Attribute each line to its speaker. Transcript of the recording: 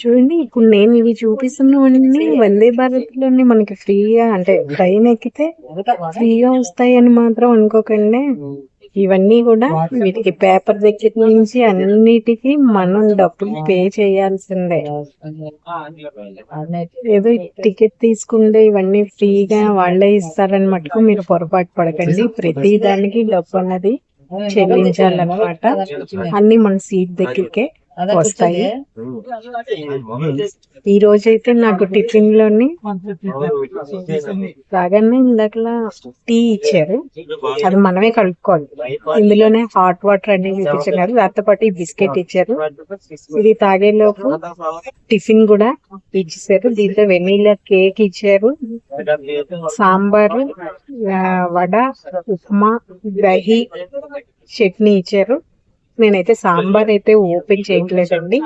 Speaker 1: చూడండి ఇప్పుడు నేను ఇవి చూపిస్తున్నవన్నీ వందే భారత్లోని మనకి ఫ్రీగా అంటే ట్రైన్ ఎక్కితే ఫ్రీగా వస్తాయని మాత్రం అనుకోకండి. ఇవన్నీ కూడా వీటికి పేపర్ దగ్గర నుంచి అన్నిటికి మనం డబ్బులు పే చేయాల్సిందే. ఏదో టికెట్ తీసుకుంటే ఇవన్నీ ఫ్రీగా వాళ్ళే ఇస్తారని మటుకు మీరు పొరపాటు పడకండి. ప్రతి దానికి డబ్బు అన్నది చెల్లించాలన్నమాట. అన్ని మన సీట్ దగ్గరికే. వస్తాయి. ఈ రోజైతే నాకు టిఫిన్లోని రాగానే ఇందాకలా టీ ఇచ్చారు. అది మనమే కలుపుకోవాలి. ఇందులోనే హాట్ వాటర్ అన్ని చూపించారు దాంతో పాటు ఈ బిస్కెట్ ఇచ్చారు. ఇది తాగేలోపు టిఫిన్ కూడా ఇచ్చేసారు. దీంట్లో వెనీలా కేక్ ఇచ్చారు. సాంబారు వడ ఉప్మా దహి చట్నీ ఇచ్చారు. నేనైతే సాంబార్ అయితే ఓపెన్ చేయట్లేదండి.